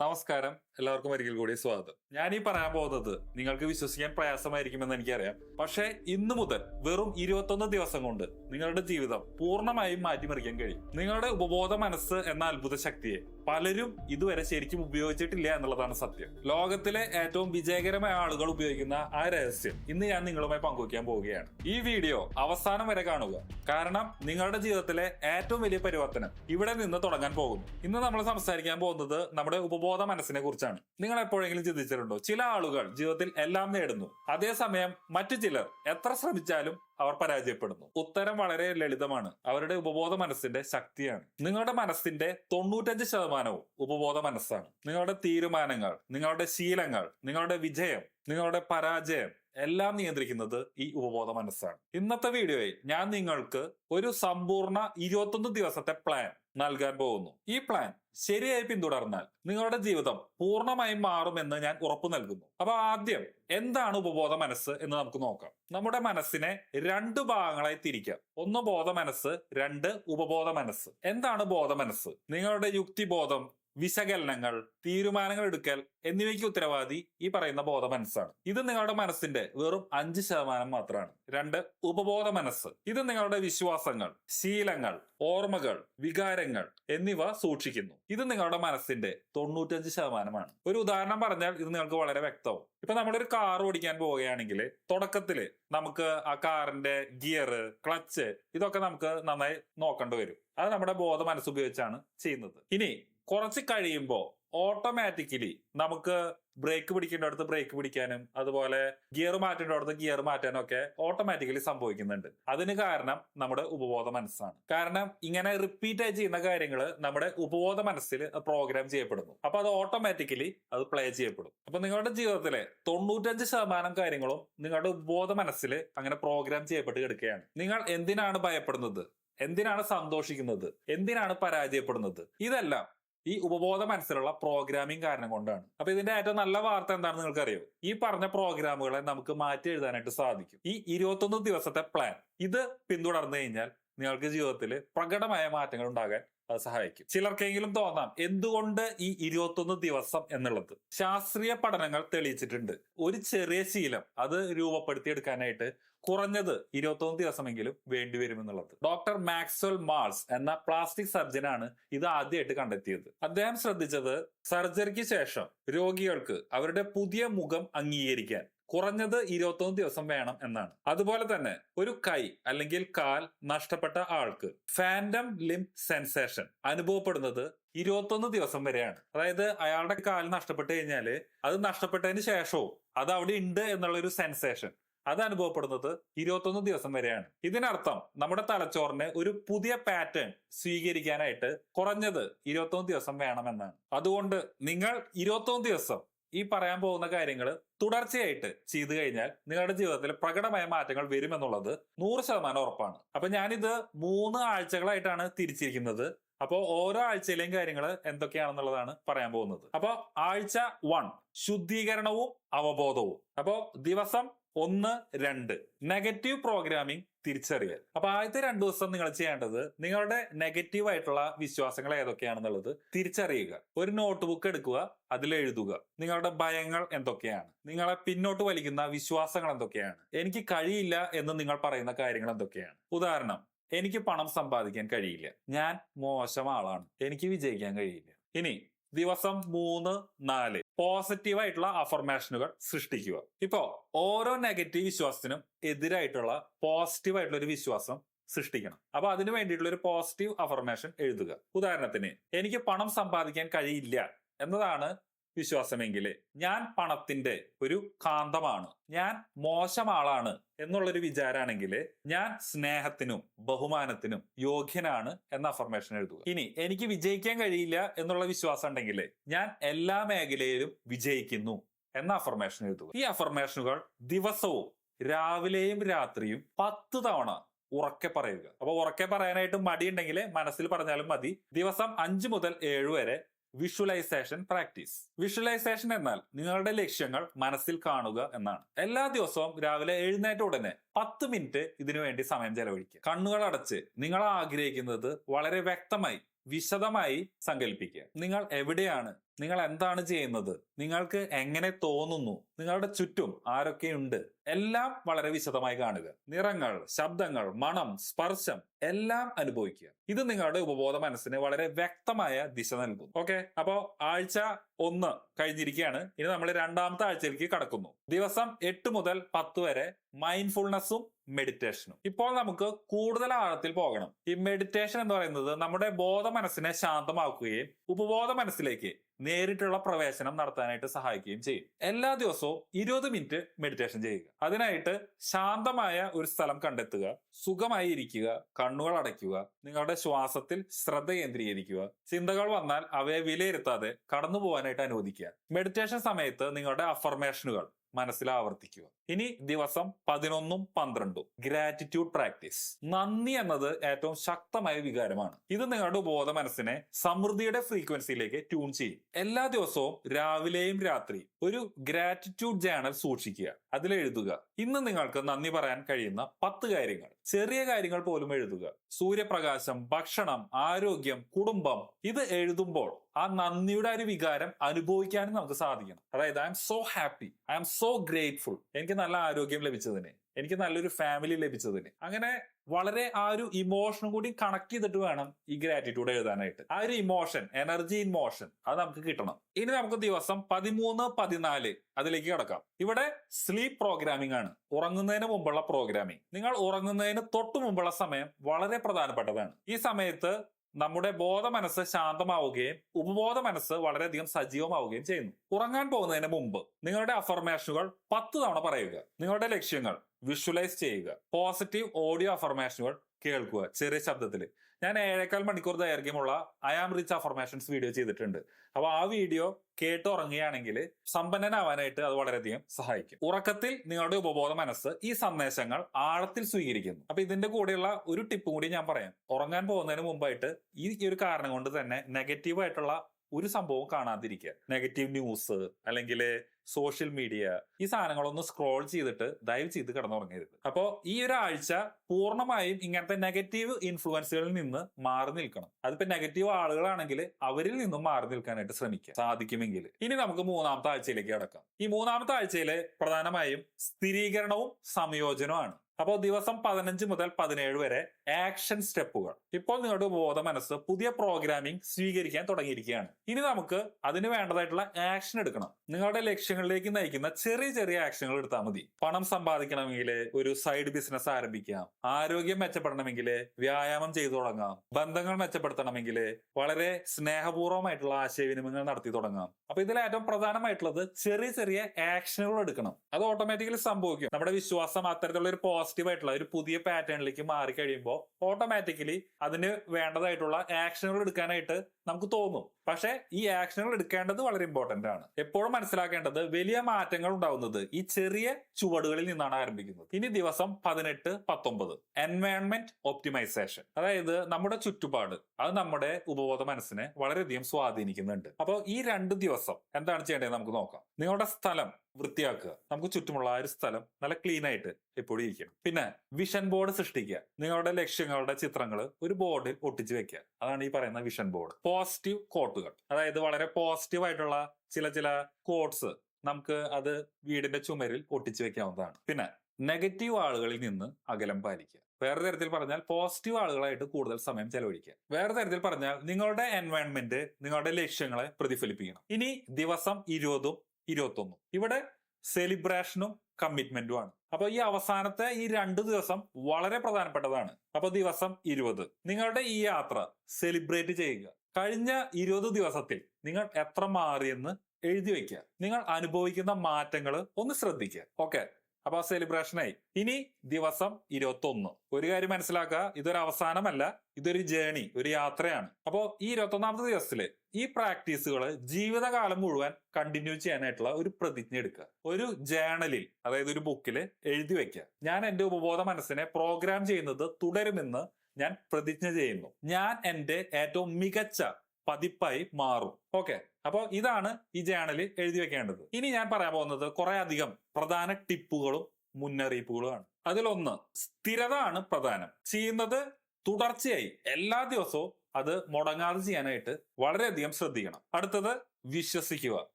നമസ്കാരം. എല്ലാവർക്കും ഒരിക്കൽ കൂടി സ്വാഗതം. ഞാൻ ഈ പറയാൻ പോകുന്നത് നിങ്ങൾക്ക് വിശ്വസിക്കാൻ പ്രയാസമായിരിക്കുമെന്ന് എനിക്കറിയാം. പക്ഷേ ഇന്നു മുതൽ വെറും ഇരുപത്തൊന്ന് ദിവസം കൊണ്ട് നിങ്ങളുടെ ജീവിതം പൂർണമായും മാറ്റിമറിക്കാൻ കഴിയും. നിങ്ങളുടെ ഉപബോധ മനസ്സ് എന്ന അത്ഭുത ശക്തിയെ പലരും ഇതുവരെ ശരിക്കും ഉപയോഗിച്ചിട്ടില്ല എന്നുള്ളതാണ് സത്യം. ലോകത്തിലെ ഏറ്റവും വിജയകരമായ ആളുകൾ ഉപയോഗിക്കുന്ന ആ രഹസ്യം ഇന്ന് ഞാൻ നിങ്ങളുമായി പങ്കുവയ്ക്കാൻ പോവുകയാണ്. ഈ വീഡിയോ അവസാനം വരെ കാണുക. കാരണം നിങ്ങളുടെ ജീവിതത്തിലെ ഏറ്റവും വലിയ പരിവർത്തനം ഇവിടെ നിന്ന് തുടങ്ങാൻ പോകുന്നു. ഇന്ന് നമ്മൾ സംസാരിക്കാൻ പോകുന്നത് നമ്മുടെ ഉപബോധ മനസ്സിനെ കുറിച്ചാണ്. നിങ്ങൾ എപ്പോഴെങ്കിലും ചിന്തിച്ചിട്ടുണ്ടോ? ചില ആളുകൾ ജീവിതത്തിൽ എല്ലാം നേടുന്നു. അതേസമയം മറ്റു ചിലർ എത്ര ശ്രമിച്ചാലും അവർ പരാജയപ്പെടുന്നു. ഉത്തരം വളരെ ലളിതമാണ്. അവരുടെ ഉപബോധ മനസ്സിന്റെ ശക്തിയാണ്. നിങ്ങളുടെ മനസ്സിന്റെ തൊണ്ണൂറ്റഞ്ച് ശതമാനവും ഉപബോധ മനസ്സാണ്. നിങ്ങളുടെ തീരുമാനങ്ങൾ നിങ്ങളുടെ ശീലങ്ങൾ നിങ്ങളുടെ വിജയം നിങ്ങളുടെ പരാജയം എല്ലാം നിയന്ത്രിക്കുന്നത് ഈ ഉപബോധ മനസ്സാണ്. ഇന്നത്തെ വീഡിയോയിൽ ഞാൻ നിങ്ങൾക്ക് ഒരു സമ്പൂർണ ഇരുപത്തൊന്ന് ദിവസത്തെ പ്ലാൻ നൽകാൻ പോകുന്നു. ഈ പ്ലാൻ ശരിയായി പിന്തുടർന്നാൽ നിങ്ങളുടെ ജീവിതം പൂർണമായും മാറുമെന്ന് ഞാൻ ഉറപ്പു നൽകുന്നു. അപ്പൊ ആദ്യം എന്താണ് ഉപബോധ മനസ്സ് എന്ന് നമുക്ക് നോക്കാം. നമ്മുടെ മനസ്സിനെ രണ്ട് ഭാഗങ്ങളായി തിരിക്കാം. ഒന്ന് ബോധ മനസ്സ് രണ്ട് ഉപബോധ മനസ്സ്. എന്താണ് ബോധ മനസ്സ്? നിങ്ങളുടെ യുക്തിബോധം വിശകലനങ്ങൾ തീരുമാനങ്ങൾ എടുക്കൽ എന്നിവയ്ക്ക് ഉത്തരവാദി ഈ പറയുന്ന ബോധ മനസ്സാണ്. ഇത് നിങ്ങളുടെ മനസ്സിന്റെ വെറും അഞ്ച് ശതമാനം മാത്രമാണ്. രണ്ട് ഉപബോധ മനസ്സ്. ഇത് നിങ്ങളുടെ വിശ്വാസങ്ങൾ ശീലങ്ങൾ ഓർമ്മകൾ വികാരങ്ങൾ എന്നിവ സൂക്ഷിക്കുന്നു. ഇത് നിങ്ങളുടെ മനസ്സിന്റെ തൊണ്ണൂറ്റഞ്ച് ശതമാനമാണ്. ഒരു ഉദാഹരണം പറഞ്ഞാൽ ഇത് നിങ്ങൾക്ക് വളരെ വ്യക്തവും. ഇപ്പൊ നമ്മളൊരു കാർ ഓടിക്കാൻ പോവുകയാണെങ്കിൽ തുടക്കത്തിൽ നമുക്ക് ആ കാറിന്റെ ഗിയർ ക്ലച്ച് ഇതൊക്കെ നമുക്ക് നന്നായി നോക്കേണ്ടി വരും. അത് നമ്മുടെ ബോധ മനസ്സുപയോഗിച്ചാണ് ചെയ്യുന്നത്. ഇനി കുറച്ച് കഴിയുമ്പോൾ ഓട്ടോമാറ്റിക്കലി നമുക്ക് ബ്രേക്ക് പിടിക്കേണ്ട അടുത്ത് ബ്രേക്ക് പിടിക്കാനും അതുപോലെ ഗിയർ മാറ്റേണ്ട അടുത്ത് ഗിയർ മാറ്റാനും ഒക്കെ ഓട്ടോമാറ്റിക്കലി സംഭവിക്കുന്നുണ്ട്. അതിന് കാരണം നമ്മുടെ ഉപബോധ മനസ്സാണ്. കാരണം ഇങ്ങനെ റിപ്പീറ്റ് ആയി ചെയ്യുന്ന കാര്യങ്ങൾ നമ്മുടെ ഉപബോധ മനസ്സിൽ പ്രോഗ്രാം ചെയ്യപ്പെടുന്നു. അപ്പൊ അത് ഓട്ടോമാറ്റിക്കലി അത് പ്ലേ ചെയ്യപ്പെടും. അപ്പൊ നിങ്ങളുടെ ജീവിതത്തിലെ തൊണ്ണൂറ്റഞ്ച് ശതമാനം കാര്യങ്ങളും നിങ്ങളുടെ ഉപബോധ മനസ്സിൽ അങ്ങനെ പ്രോഗ്രാം ചെയ്യപ്പെട്ട് കിടക്കുകയാണ്. നിങ്ങൾ എന്തിനാണ് ഭയപ്പെടുന്നത്? എന്തിനാണ് സന്തോഷിക്കുന്നത്? എന്തിനാണ് പരാജയപ്പെടുന്നത്? ഇതെല്ലാം ഈ ഉപബോധ മനസ്സിലുള്ള പ്രോഗ്രാമിംഗ് കാരണം കൊണ്ടാണ്. അപ്പൊ ഇതിന്റെ ഏറ്റവും നല്ല വാർത്ത എന്താണെന്ന് നിങ്ങൾക്കറിയോ? ഈ പറഞ്ഞ പ്രോഗ്രാമുകളെ നമുക്ക് മാറ്റി എഴുതാനായിട്ട് സാധിക്കും. ഈ ഇരുപത്തൊന്ന് ദിവസത്തെ പ്ലാൻ ഇത് പിന്തുടർന്നു കഴിഞ്ഞാൽ നിങ്ങൾക്ക് ജീവിതത്തിൽ പ്രകടമായ മാറ്റങ്ങൾ ഉണ്ടാകാൻ അത് സഹായിക്കും. ചിലർക്കെങ്കിലും തോന്നാം എന്തുകൊണ്ട് ഈ ഇരുപത്തൊന്ന് ദിവസം എന്നുള്ളത്? ശാസ്ത്രീയ പഠനങ്ങൾ തെളിയിച്ചിട്ടുണ്ട്. ഒരു ചെറിയ ശീലം അത് രൂപപ്പെടുത്തിയെടുക്കാനായിട്ട് കുറഞ്ഞത് ഇരുപത്തൊന്ന് ദിവസമെങ്കിലും വേണ്ടിവരുമെന്നുള്ളത് ഡോക്ടർ മാക്സ്വൽ മാൾസ് എന്ന പ്ലാസ്റ്റിക് സർജനാണ് ഇത് ആദ്യമായിട്ട് കണ്ടെത്തിയത്. അദ്ദേഹം ശ്രദ്ധിച്ചത് സർജറിക്ക് ശേഷം രോഗികൾക്ക് അവരുടെ പുതിയ മുഖം അംഗീകരിക്കാൻ. കുറഞ്ഞത് ഇരുപത്തൊന്ന് ദിവസം വേണം എന്നാണ്. അതുപോലെ തന്നെ ഒരു കൈ അല്ലെങ്കിൽ കാൽ നഷ്ടപ്പെട്ട ആൾക്ക് ഫാൻഡം ലിംപ് സെൻസേഷൻ അനുഭവപ്പെടുന്നത് ഇരുപത്തൊന്ന് ദിവസം വരെയാണ്. അതായത് അയാളുടെ കാൽ നഷ്ടപ്പെട്ടു കഴിഞ്ഞാൽ അത് നഷ്ടപ്പെട്ടതിന് ശേഷവും അത് അവിടെ ഉണ്ട് എന്നുള്ള ഒരു സെൻസേഷൻ അത് അനുഭവപ്പെടുന്നത് ഇരുപത്തൊന്ന് ദിവസം വരെയാണ്. ഇതിനർത്ഥം നമ്മുടെ തലച്ചോറിന് ഒരു പുതിയ പാറ്റേൺ സ്വീകരിക്കാനായിട്ട് കുറഞ്ഞത് ഇരുപത്തൊന്ന് ദിവസം വേണമെന്നാണ് അതുകൊണ്ട് നിങ്ങൾ ഇരുപത്തൊന്ന് ദിവസം ഈ പറയാൻ പോകുന്ന കാര്യങ്ങൾ തുടർച്ചയായിട്ട് ചെയ്തു കഴിഞ്ഞാൽ നിങ്ങളുടെ ജീവിതത്തിൽ പ്രകടമായ മാറ്റങ്ങൾ വരുമെന്നുള്ളത് നൂറ് ശതമാനം ഉറപ്പാണ്. അപ്പൊ ഞാനിത് മൂന്ന് ആഴ്ചകളായിട്ടാണ് തിരിച്ചിരിക്കുന്നത്. അപ്പോൾ ഓരോ ആഴ്ചയിലെയും കാര്യങ്ങൾ എന്തൊക്കെയാണെന്നുള്ളതാണ് പറയാൻ പോകുന്നത്. അപ്പോൾ ആഴ്ച വൺ ശുദ്ധീകരണവും അവബോധവും. അപ്പോൾ ദിവസം ഒന്ന് രണ്ട്. നെഗറ്റീവ് പ്രോഗ്രാമിംഗ് തിരിച്ചറിയൽ. അപ്പൊ ആദ്യത്തെ രണ്ട് ദിവസം നിങ്ങൾ ചെയ്യേണ്ടത് നിങ്ങളുടെ നെഗറ്റീവ് ആയിട്ടുള്ള വിശ്വാസങ്ങൾ ഏതൊക്കെയാണെന്നുള്ളത് തിരിച്ചറിയുക. ഒരു നോട്ട്ബുക്ക് എടുക്കുക അതിൽ എഴുതുക. നിങ്ങളുടെ ഭയങ്ങൾ എന്തൊക്കെയാണ്? നിങ്ങളെ പിന്നോട്ട് വലിക്കുന്ന വിശ്വാസങ്ങൾ എന്തൊക്കെയാണ്? എനിക്ക് കഴിയില്ല എന്ന് നിങ്ങൾ പറയുന്ന കാര്യങ്ങൾ എന്തൊക്കെയാണ്? ഉദാഹരണം എനിക്ക് പണം സമ്പാദിക്കാൻ കഴിയില്ല. ഞാൻ മോശം ആളാണ്. എനിക്ക് വിജയിക്കാൻ കഴിയില്ല. ഇനി ദിവസം മൂന്ന് നാല് പോസിറ്റീവ് ആയിട്ടുള്ള അഫർമേഷനുകൾ സൃഷ്ടിക്കുക. ഇപ്പോ ഓരോ നെഗറ്റീവ് വിശ്വാസത്തിനും എതിരായിട്ടുള്ള പോസിറ്റീവ് ആയിട്ടുള്ള ഒരു വിശ്വാസം സൃഷ്ടിക്കണം. അപ്പൊ അതിന് വേണ്ടിയിട്ടുള്ള ഒരു പോസിറ്റീവ് അഫർമേഷൻ എഴുതുക. ഉദാഹരണത്തിന് എനിക്ക് പണം സമ്പാദിക്കാൻ കഴിയില്ല എന്നതാണ് വിശ്വാസമെങ്കിൽ ഞാൻ പണത്തിന്റെ ഒരു കാന്തമാണ് ഞാൻ മോശം ആളാണ് എന്നുള്ളൊരു വിചാരാണെങ്കിൽ ഞാൻ സ്നേഹത്തിനും ബഹുമാനത്തിനും യോഗ്യനാണ് എന്ന അഫർമേഷൻ എഴുതുക. ഇനി എനിക്ക് വിജയിക്കാൻ കഴിയില്ല എന്നുള്ള വിശ്വാസം ഉണ്ടെങ്കിൽ ഞാൻ എല്ലാ മേഖലയിലും വിജയിക്കുന്നു എന്ന അഫർമേഷൻ എഴുതുക. ഈ അഫർമേഷനുകൾ ദിവസവും രാവിലെയും രാത്രിയും പത്ത് തവണ ഉറക്കെ പറയുക. അപ്പൊ ഉറക്കെ പറയാനായിട്ട് മടിയുണ്ടെങ്കിൽ മനസ്സിൽ പറഞ്ഞാലും മതി. ദിവസം അഞ്ചു മുതൽ ഏഴ് വരെ വിഷ്വലൈസേഷൻ പ്രാക്ടീസ് വിഷ്വലൈസേഷൻ എന്നാൽ നിങ്ങളുടെ ലക്ഷ്യങ്ങൾ മനസ്സിൽ കാണുക എന്നാണ്. എല്ലാ ദിവസവും രാവിലെ എഴുന്നേറ്റ ഉടനെ പത്ത് മിനിറ്റ് ഇതിനു വേണ്ടി സമയം ചെലവഴിക്കുക. കണ്ണുകൾ അടച്ച് നിങ്ങൾ ആഗ്രഹിക്കുന്നത് വളരെ വ്യക്തമായി വിശദമായി സങ്കല്പിക്കുക നിങ്ങൾ എവിടെയാണ് നിങ്ങൾ എന്താണ് ചെയ്യുന്നത്? നിങ്ങൾക്ക് എങ്ങനെ തോന്നുന്നു? നിങ്ങളുടെ ചുറ്റും ആരൊക്കെയുണ്ട്? എല്ലാം വളരെ വിശദമായി കാണുക. നിറങ്ങൾ ശബ്ദങ്ങൾ മണം സ്പർശം എല്ലാം അനുഭവിക്കുക. ഇത് നിങ്ങളുടെ ഉപബോധ മനസ്സിന് വളരെ വ്യക്തമായ ദിശ നൽകും ഓക്കെ? അപ്പോ ആഴ്ച ഒന്ന് കഴിഞ്ഞിരിക്കുകയാണ്. ഇനി നമ്മൾ രണ്ടാമത്തെ ആഴ്ചയിലേക്ക് കടക്കുന്നു. ദിവസം എട്ട് മുതൽ പത്ത് വരെ മൈൻഡ്ഫുൾനെസ്സും മെഡിറ്റേഷനും ഇപ്പോൾ നമുക്ക് കൂടുതൽ ആഴത്തിൽ പോകണം. ഈ മെഡിറ്റേഷൻ എന്ന് പറയുന്നത് നമ്മുടെ ബോധ മനസ്സിനെ ശാന്തമാക്കുകയും ഉപബോധ മനസ്സിലേക്ക് നേരിട്ടുള്ള പ്രവേശനം നടത്താനായിട്ട് സഹായിക്കുകയും ചെയ്യും. എല്ലാ ദിവസവും ഇരുപത് മിനിറ്റ് മെഡിറ്റേഷൻ ചെയ്യുക. അതിനായിട്ട് ശാന്തമായ ഒരു സ്ഥലം കണ്ടെത്തുക. സുഖമായി ഇരിക്കുക. കണ്ണുകൾ അടയ്ക്കുക. നിങ്ങളുടെ ശ്വാസത്തിൽ ശ്രദ്ധ കേന്ദ്രീകരിക്കുക. ചിന്തകൾ വന്നാൽ അവയെ വിലയിരുത്താതെ കടന്നു പോകാനായിട്ട് അനുവദിക്കുക. മെഡിറ്റേഷൻ സമയത്ത് നിങ്ങളുടെ അഫർമേഷനുകൾ മനസ്സിൽ ആവർത്തിക്കുക. ഇനി ദിവസം പതിനൊന്നും പന്ത്രണ്ടും. ഗ്രാറ്റിറ്റ്യൂഡ് പ്രാക്ടീസ് നന്ദി എന്നത് ഏറ്റവും ശക്തമായ വികാരമാണ്. ഇത് നിങ്ങളുടെ ബോധ മനസ്സിനെ സമൃദ്ധിയുടെ ഫ്രീക്വൻസിയിലേക്ക് ട്യൂൺ ചെയ്യും. എല്ലാ ദിവസവും രാവിലെയും രാത്രി ഒരു ഗ്രാറ്റിറ്റ്യൂഡ് ജേണൽ സൂക്ഷിക്കുക. അതിൽ എഴുതുക. ഇന്ന് നിങ്ങൾക്ക് നന്ദി പറയാൻ കഴിയുന്ന പത്ത് കാര്യങ്ങൾ. ചെറിയ കാര്യങ്ങൾ പോലും എഴുതുക. സൂര്യപ്രകാശം ഭക്ഷണം ആരോഗ്യം കുടുംബം ഇത് എഴുതുമ്പോൾ ആ നന്ദിയുടെ ഒരു വികാരം അനുഭവിക്കാനും നമുക്ക് സാധിക്കണം. അതായത് I'm so happy I'm so grateful എനിക്ക് നല്ല ആരോഗ്യം ലഭിച്ചതിന്. എനിക്ക് നല്ലൊരു ഫാമിലി ലഭിച്ചതിന്. അങ്ങനെ വളരെ ആ ഒരു ഇമോഷനും കൂടി കണക്ട് ചെയ്തിട്ട് വേണം ഈ ഗ്രാറ്റിറ്റ്യൂഡ് എഴുതാനായിട്ട്. ആ ഒരു ഇമോഷൻ എനർജി ഇൻ മോഷൻ അത് നമുക്ക് കിട്ടണം. ഇനി നമുക്ക് ദിവസം പതിമൂന്ന് പതിനാല് അതിലേക്ക് കിടക്കാം. ഇവിടെ സ്ലീപ്പ് പ്രോഗ്രാമിംഗ് ആണ്. ഉറങ്ങുന്നതിന് മുമ്പുള്ള പ്രോഗ്രാമിംഗ് നിങ്ങൾ ഉറങ്ങുന്നതിന് തൊട്ടു മുമ്പുള്ള സമയം വളരെ പ്രധാനപ്പെട്ടതാണ്. ഈ സമയത്ത് നമ്മുടെ ബോധ മനസ്സ് ശാന്തമാവുകയും ഉപബോധ മനസ്സ് വളരെയധികം സജീവമാവുകയും ചെയ്യുന്നു. ഉറങ്ങാൻ പോകുന്നതിന് മുമ്പ് നിങ്ങളുടെ അഫർമേഷനുകൾ പത്ത് തവണ പറയുക. നിങ്ങളുടെ ലക്ഷ്യങ്ങൾ വിഷ്വലൈസ് ചെയ്യുക. പോസിറ്റീവ് ഓഡിയോ അഫർമേഷനുകൾ കേൾക്കുക. ചെറിയ ശബ്ദത്തിൽ ഞാൻ ഏഴേക്കാൽ മണിക്കൂർ ദൈർഘ്യമുള്ള I am rich affirmations video ചെയ്തിട്ടുണ്ട്. അപ്പൊ ആ വീഡിയോ കേട്ട് ഉറങ്ങുകയാണെങ്കിൽ സമ്പന്നനാവാനായിട്ട് അത് വളരെയധികം സഹായിക്കും. ഉറക്കത്തിൽ നിങ്ങളുടെ ഉപബോധ മനസ്സ് ഈ സന്ദേശങ്ങൾ ആഴത്തിൽ സ്വീകരിക്കുന്നു. അപ്പൊ ഇതിന്റെ കൂടെയുള്ള ഒരു ടിപ്പും കൂടി ഞാൻ പറയാം. ഉറങ്ങാൻ പോകുന്നതിന് മുമ്പായിട്ട് ഈ ഒരു കാരണം കൊണ്ട് തന്നെ നെഗറ്റീവ് ആയിട്ടുള്ള ഒരു സംഭവം കാണാതിരിക്കുക. നെഗറ്റീവ് ന്യൂസ് അല്ലെങ്കിൽ സോഷ്യൽ മീഡിയ ഈ സാധനങ്ങളൊന്ന് സ്ക്രോൾ ചെയ്തിട്ട് ദയവ് ചെയ്ത് കിടന്നുറങ്ങരുത്. അപ്പോൾ ഈ ഒരു ആഴ്ച പൂർണമായും ഇങ്ങനത്തെ നെഗറ്റീവ് ഇൻഫ്ലുവൻസുകളിൽ നിന്ന് മാറി നിൽക്കണം. അതിപ്പോ നെഗറ്റീവ് ആളുകളാണെങ്കിൽ അവരിൽ നിന്നും മാറി നിൽക്കാനായിട്ട് ശ്രമിക്കുക സാധിക്കുമെങ്കിൽ. ഇനി നമുക്ക് മൂന്നാമത്തെ ആഴ്ചയിലേക്ക് കടക്കാം. ഈ മൂന്നാമത്തെ ആഴ്ചയിലെ പ്രധാനമായും സ്ഥിരീകരണവും സംയോജനവുമാണ്. അപ്പോൾ ദിവസം പതിനഞ്ച് മുതൽ പതിനേഴ് വരെ ആക്ഷൻ സ്റ്റെപ്പുകൾ ഇപ്പോൾ നിങ്ങളുടെ ബോധ മനസ്സ് പുതിയ പ്രോഗ്രാമിംഗ് സ്വീകരിക്കാൻ തുടങ്ങിയിരിക്കുകയാണ്. ഇനി നമുക്ക് അതിന് വേണ്ടതായിട്ടുള്ള ആക്ഷൻ എടുക്കണം. നിങ്ങളുടെ ലക്ഷ്യങ്ങളിലേക്ക് നയിക്കുന്ന ചെറിയ ചെറിയ ആക്ഷനുകൾ എടുത്താൽ മതി. പണം സമ്പാദിക്കണമെങ്കിൽ ഒരു സൈഡ് ബിസിനസ് ആരംഭിക്കാം. ആരോഗ്യം മെച്ചപ്പെടണമെങ്കിൽ വ്യായാമം ചെയ്തു തുടങ്ങാം. ബന്ധങ്ങൾ മെച്ചപ്പെടുത്തണമെങ്കിൽ വളരെ സ്നേഹപൂർവമായിട്ടുള്ള ആശയവിനിമയങ്ങൾ നടത്തി തുടങ്ങാം. അപ്പൊ ഇതിൽ ഏറ്റവും പ്രധാനമായിട്ടുള്ളത് ചെറിയ ചെറിയ ആക്ഷനുകൾ എടുക്കണം. അത് ഓട്ടോമാറ്റിക്കലി സംഭവിക്കും. നമ്മുടെ വിശ്വാസം അത്തരത്തിലുള്ള ഒരു പോസിറ്റീവ് ആയിട്ടുള്ള ഒരു പുതിയ പാറ്റേണിലേക്ക് മാറി കഴിയുമ്പോൾ ഓട്ടോമാറ്റിക്കലി അതിന് വേണ്ടതായിട്ടുള്ള ആക്ഷനുകൾ എടുക്കാനായിട്ട് നമുക്ക് തോന്നും. പക്ഷെ ഈ ആക്ഷനുകൾ എടുക്കേണ്ടത് വളരെ ഇമ്പോർട്ടന്റ് ആണ്. എപ്പോഴും മനസ്സിലാക്കേണ്ടത് വലിയ മാറ്റങ്ങൾ ഉണ്ടാവുന്നത് ഈ ചെറിയ ചുവടുകളിൽ നിന്നാണ് ആരംഭിക്കുന്നത്. ഇനി ദിവസം പതിനെട്ട് പത്തൊമ്പത്. എൻവയോൺമെന്റ് ഒപ്റ്റിമൈസേഷൻ അതായത് നമ്മുടെ ചുറ്റുപാട്. അത് നമ്മുടെ ഉപബോധ മനസ്സിനെ വളരെയധികം സ്വാധീനിക്കുന്നുണ്ട്. അപ്പോൾ ഈ രണ്ട് ദിവസം എന്താണ് ചെയ്യേണ്ടത് നമുക്ക് നോക്കാം. നിങ്ങളുടെ സ്ഥലം വൃത്തിയാക്കുക. നമുക്ക് ചുറ്റുമുള്ള ആ ഒരു സ്ഥലം നല്ല ക്ലീൻ ആയിട്ട് എപ്പോഴും ഇരിക്കണം. പിന്നെ വിഷൻ ബോർഡ് സൃഷ്ടിക്കുക. നിങ്ങളുടെ ലക്ഷ്യങ്ങളുടെ ചിത്രങ്ങൾ ഒരു ബോർഡിൽ ഒട്ടിച്ചു വെക്കുക. അതാണ് ഈ പറയുന്ന വിഷൻ ബോർഡ് പോസിറ്റീവ് കോട്ടുകൾ അതായത് വളരെ പോസിറ്റീവ് ആയിട്ടുള്ള ചില ചില കോട്ട്സ് നമുക്ക് അത് വീടിന്റെ ചുമരിൽ ഒട്ടിച്ചു വെക്കാവുന്നതാണ്. പിന്നെ നെഗറ്റീവ് ആളുകളിൽ നിന്ന് അകലം പാലിക്കുക. വേറെ തരത്തിൽ പറഞ്ഞാൽ പോസിറ്റീവ് ആളുകളായിട്ട് കൂടുതൽ സമയം ചെലവഴിക്കുക. വേറെ തരത്തിൽ പറഞ്ഞാൽ നിങ്ങളുടെ എൻവയൺമെന്റ് നിങ്ങളുടെ ലക്ഷ്യങ്ങളെ പ്രതിഫലിപ്പിക്കണം. ഇനി ദിവസം ഇരുപതും ഇരുപത്തൊന്നും. ഇവിടെ സെലിബ്രേഷനും കമ്മിറ്റ്മെന്റും ആണ്. അപ്പൊ ഈ അവസാനത്തെ ഈ രണ്ട് ദിവസം വളരെ പ്രധാനപ്പെട്ടതാണ്. അപ്പൊ ദിവസം ഇരുപത്. നിങ്ങളുടെ ഈ യാത്ര സെലിബ്രേറ്റ് ചെയ്യുക. കഴിഞ്ഞ ഇരുപത് ദിവസത്തിൽ നിങ്ങൾ എത്ര മാറിയെന്ന് എഴുതി വയ്ക്കുക. നിങ്ങൾ അനുഭവിക്കുന്ന മാറ്റങ്ങൾ ഒന്ന് ശ്രദ്ധിക്കുക. ഓക്കെ? അപ്പൊ ആ സെലിബ്രേഷനായി ഇനി ദിവസം ഇരുപത്തി ഒന്ന് ഒരു കാര്യം മനസ്സിലാക്കുക ഇതൊരു അവസാനമല്ല ഇതൊരു ജേണി ഒരു യാത്രയാണ്. അപ്പോ ഈ ഇരുപത്തൊന്നാമത്തെ ദിവസത്തിൽ ഈ പ്രാക്ടീസുകൾ ജീവിതകാലം മുഴുവൻ കണ്ടിന്യൂ ചെയ്യാനായിട്ടുള്ള ഒരു പ്രതിജ്ഞ എടുക്കുക. ഒരു ജേണലിൽ അതായത് ഒരു ബുക്കിൽ എഴുതി വെക്കുക. ഞാൻ എന്റെ ഉപബോധ മനസ്സിനെ പ്രോഗ്രാം ചെയ്യുന്നത് തുടരുമെന്ന് ഞാൻ പ്രതിജ്ഞ ചെയ്യുന്നു. ഞാൻ എന്റെ ഏറ്റവും മികച്ച പതിപ്പായി മാറും. ഓക്കെ. അപ്പോൾ ഇതാണ് ഈ ജേണലിൽ എഴുതി വെക്കേണ്ടത്. ഇനി ഞാൻ പറയാൻ പോകുന്നത് കുറെ അധികം പ്രധാന ടിപ്പുകളും മുന്നറിയിപ്പുകളുമാണ്. അതിലൊന്ന് സ്ഥിരത ആണ് പ്രധാനം. ചെയ്യുന്നത് തുടർച്ചയായി. എല്ലാ ദിവസവും അത് മുടങ്ങാതെ ചെയ്യാനായിട്ട് വളരെയധികം ശ്രദ്ധിക്കണം. അടുത്തത് വിശ്വസിക്കുക.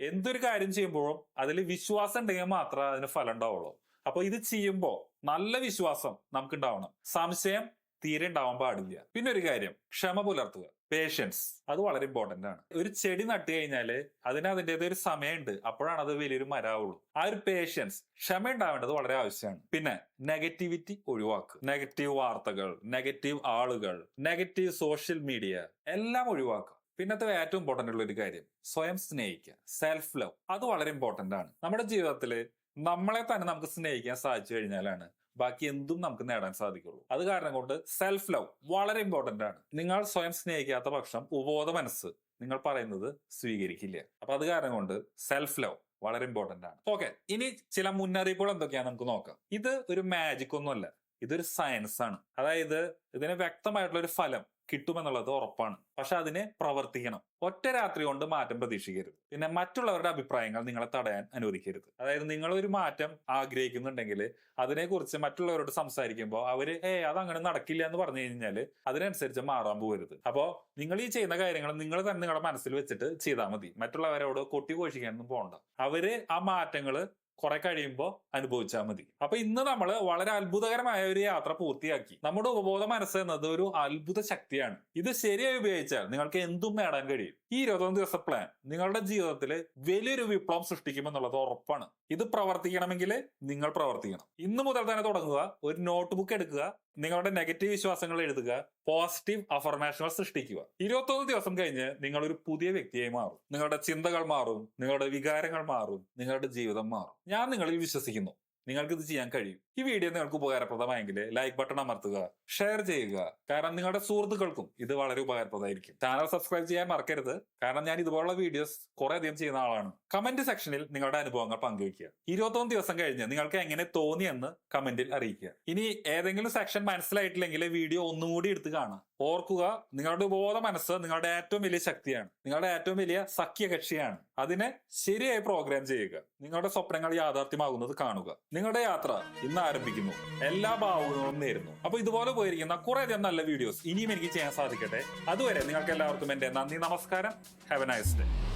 എന്തൊരു കാര്യം ചെയ്യുമ്പോഴും അതിൽ വിശ്വാസം ഉണ്ടെങ്കിൽ മാത്രമേ അതിന് ഫലം ഉണ്ടാവുള്ളൂ. അപ്പൊ ഇത് ചെയ്യുമ്പോൾ നല്ല വിശ്വാസം നമുക്ക് ഉണ്ടാവണം സംശയം തീരെ ഉണ്ടാവാൻ പാടില്ല. പിന്നെ ഒരു കാര്യം ക്ഷമ പുലർത്തുക. പേഷ്യൻസ് അത് വളരെ ഇമ്പോർട്ടന്റ് ആണ്. ഒരു ചെടി നട്ടു കഴിഞ്ഞാൽ അതിന് അതിന്റെതായ ഒരു സമയമുണ്ട്. അപ്പോഴാണ് അത് വലിയൊരു മരാവുള്ളൂ. ആ ഒരു പേഷ്യൻസ് ക്ഷമ ഉണ്ടാവേണ്ടത് വളരെ ആവശ്യമാണ്. പിന്നെ നെഗറ്റിവിറ്റി ഒഴിവാക്കുക. നെഗറ്റീവ് വാർത്തകൾ നെഗറ്റീവ് ആളുകൾ നെഗറ്റീവ് സോഷ്യൽ മീഡിയ എല്ലാം ഒഴിവാക്കുക. പിന്നത്തെ ഏറ്റവും ഇമ്പോർട്ടന്റ് ഉള്ള ഒരു കാര്യം സ്വയം സ്നേഹിക്കുക. സെൽഫ് ലവ് അത് വളരെ ഇമ്പോർട്ടന്റ് ആണ്. നമ്മുടെ ജീവിതത്തിൽ നമ്മളെ തന്നെ നമുക്ക് സ്നേഹിക്കാൻ സാധിച്ചു കഴിഞ്ഞാലാണ് ബാക്കി എന്തും നമുക്ക് നേടാൻ സാധിക്കുള്ളൂ. അത് കാരണം കൊണ്ട് സെൽഫ് ലവ് വളരെ ഇമ്പോർട്ടന്റ് ആണ്. നിങ്ങൾ സ്വയം സ്നേഹിക്കാത്ത പക്ഷം ഉപബോധ മനസ്സ് നിങ്ങൾ പറയുന്നത് സ്വീകരിക്കില്ല. അപ്പൊ അത് കാരണം കൊണ്ട് സെൽഫ് ലവ് വളരെ ഇമ്പോർട്ടന്റ് ആണ്. ഓക്കെ ഇനി ചില മുന്നറിയിപ്പുകൾ എന്തൊക്കെയാണ് നമുക്ക് നോക്കാം. ഇത് ഒരു മാജിക് ഒന്നുമല്ല. ഇതൊരു സയൻസ് ആണ്. അതായത് ഇതിന് വ്യക്തമായിട്ടുള്ള ഒരു ഫലം കിട്ടുമെന്നുള്ളത് ഉറപ്പാണ്. പക്ഷെ അതിന് പ്രവർത്തിക്കണം. ഒറ്റ രാത്രി കൊണ്ട് മാറ്റം പ്രതീക്ഷിക്കരുത്. പിന്നെ മറ്റുള്ളവരുടെ അഭിപ്രായങ്ങൾ നിങ്ങളെ തടയാൻ അനുവദിക്കരുത്. അതായത് നിങ്ങൾ ഒരു മാറ്റം ആഗ്രഹിക്കുന്നുണ്ടെങ്കിൽ അതിനെക്കുറിച്ച് മറ്റുള്ളവരോട് സംസാരിക്കുമ്പോൾ അവർ ഏ അത് അങ്ങനെ നടക്കില്ല എന്ന് പറഞ്ഞു കഴിഞ്ഞാൽ അതിനനുസരിച്ച് മാറാൻ പോകരുത്. അപ്പോ നിങ്ങൾ ഈ ചെയ്യുന്ന കാര്യങ്ങൾ നിങ്ങൾ തന്നെ നിങ്ങളുടെ മനസ്സിൽ വെച്ചിട്ട് ചെയ്താൽ മതി. മറ്റുള്ളവരോട് കൊട്ടി ഘോഷിക്കാനൊന്നും പോകണ്ട. അവർ ആ മാറ്റങ്ങൾ കുറെ കഴിയുമ്പോൾ അനുഭവിച്ചാൽ മതി. അപ്പൊ ഇന്ന് നമ്മൾ വളരെ അത്ഭുതകരമായ ഒരു യാത്ര പൂർത്തിയാക്കി. നമ്മുടെ ഉപബോധ മനസ്സ് എന്നത് ഒരു അത്ഭുത ശക്തിയാണ്. ഇത് ശരിയായി ഉപയോഗിച്ചാൽ നിങ്ങൾക്ക് എന്തും നേടാൻ കഴിയും. ഈ ഇരുപത്തൊന്ന് ദിവസ പ്ലാൻ നിങ്ങളുടെ ജീവിതത്തിൽ വലിയൊരു വിപ്ലവം സൃഷ്ടിക്കുമെന്നുള്ളത് ഉറപ്പാണ്. ഇത് പ്രവർത്തിക്കണമെങ്കിൽ നിങ്ങൾ പ്രവർത്തിക്കണം. ഇന്ന് മുതൽ തന്നെ തുടങ്ങുക ഒരു നോട്ട്ബുക്ക് എടുക്കുക നിങ്ങളുടെ നെഗറ്റീവ് വിശ്വാസങ്ങൾ എഴുതുക പോസിറ്റീവ് അഫർമേഷനുകൾ സൃഷ്ടിക്കുക. ഇരുപത്തൊന്ന് ദിവസം കഴിഞ്ഞ് നിങ്ങൾ ഒരു പുതിയ വ്യക്തിയായി മാറും. നിങ്ങളുടെ ചിന്തകൾ മാറും നിങ്ങളുടെ വികാരങ്ങൾ മാറും നിങ്ങളുടെ ജീവിതം മാറും. ഞാൻ നിങ്ങളിൽ വിശ്വസിക്കുന്നു. നിങ്ങൾക്ക് ഇത് ചെയ്യാൻ കഴിയും. ഈ വീഡിയോ നിങ്ങൾക്ക് ഉപകാരപ്രദമായെങ്കിൽ ലൈക്ക് ബട്ടൺ അമർത്തുക ഷെയർ ചെയ്യുക. കാരണം നിങ്ങളുടെ സുഹൃത്തുക്കൾക്കും ഇത് വളരെ ഉപകാരപ്രദമായിരിക്കും. ചാനൽ സബ്സ്ക്രൈബ് ചെയ്യാൻ മറക്കരുത്. കാരണം ഞാൻ ഇതുപോലുള്ള വീഡിയോസ് കുറെ അധികം ചെയ്യുന്ന ആളാണ്. കമന്റ് സെക്ഷനിൽ നിങ്ങളുടെ അനുഭവങ്ങൾ പങ്കുവയ്ക്കുക. ഇരുപത്തൊന്ന് ദിവസം കഴിഞ്ഞ് നിങ്ങൾക്ക് എങ്ങനെ തോന്നിയെന്ന് കമന്റിൽ അറിയിക്കുക. ഇനി ഏതെങ്കിലും സെക്ഷൻ മനസ്സിലായിട്ടില്ലെങ്കിൽ വീഡിയോ ഒന്നുകൂടി എടുത്ത് കാണാം. ഓർക്കുക നിങ്ങളുടെ ഉപബോധ മനസ്സ് നിങ്ങളുടെ ഏറ്റവും വലിയ ശക്തിയാണ്. നിങ്ങളുടെ ഏറ്റവും വലിയ സഖ്യകക്ഷിയാണ്. അതിനെ ശരിയായി പ്രോഗ്രാം ചെയ്യുക. നിങ്ങളുടെ സ്വപ്നങ്ങൾ യാഥാർത്ഥ്യമാകുന്നത് കാണുക. നിങ്ങളുടെ യാത്ര ഇന്ന് ആരംഭിക്കുന്നു. എല്ലാ ഭാവങ്ങളും നേരുന്നു. അപ്പൊ ഇതുപോലെ പോയിരിക്കുന്ന കുറെ അധികം നല്ല വീഡിയോസ് ഇനിയും എനിക്ക് ചെയ്യാൻ സാധിക്കട്ടെ. അതുവരെ നിങ്ങൾക്ക് എല്ലാവർക്കും എന്റെ നന്ദി നമസ്കാരം. Have A nice day